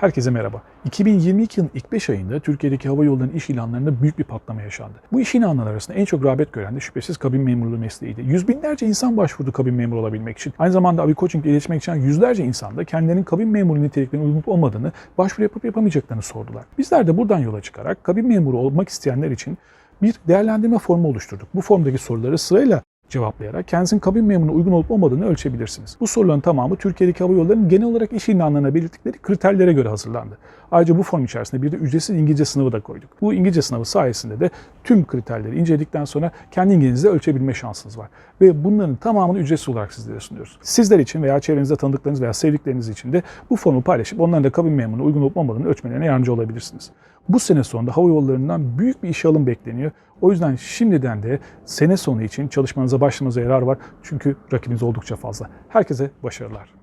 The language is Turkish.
Herkese merhaba. 2022 yılın ilk 5 ayında Türkiye'deki hava yollarının iş ilanlarında büyük bir patlama yaşandı. Bu iş ilanları arasında en çok rağbet gören de şüphesiz kabin memurluğu mesleğiydi. Yüz binlerce insan başvurdu kabin memuru olabilmek için. Aynı zamanda Avi Coaching ile iletişime geçen yüzlerce insan da kendilerinin kabin memuru niteliklerine uygun olmadığını, başvuru yapıp yapamayacaklarını sordular. Bizler de buradan yola çıkarak kabin memuru olmak isteyenler için bir değerlendirme formu oluşturduk. Bu formdaki soruları sırayla cevaplayarak kendisinin kabin memuruna uygun olup olmadığını ölçebilirsiniz. Bu soruların tamamı Türkiye'deki hava yollarının genel olarak iş ilanlarına belirttikleri kriterlere göre hazırlandı. Ayrıca bu form içerisinde bir de ücretsiz İngilizce sınavı da koyduk. Bu İngilizce sınavı sayesinde de tüm kriterleri inceledikten sonra kendi İngilizce ölçebilme şansınız var. Ve bunların tamamını ücretsiz olarak sizlere sunuyoruz. Sizler için veya çevrenizde tanıdıklarınız veya sevdikleriniz için de bu formu paylaşıp onların da kabin memuruna uygun olup olmadığını ölçmelerine yardımcı olabilirsiniz. Bu sene sonunda hava yollarından büyük bir işe alım bekleniyor. O yüzden şimdiden de sene sonu için çalışmanıza başlamanıza yarar var. Çünkü rakibiniz oldukça fazla. Herkese başarılar.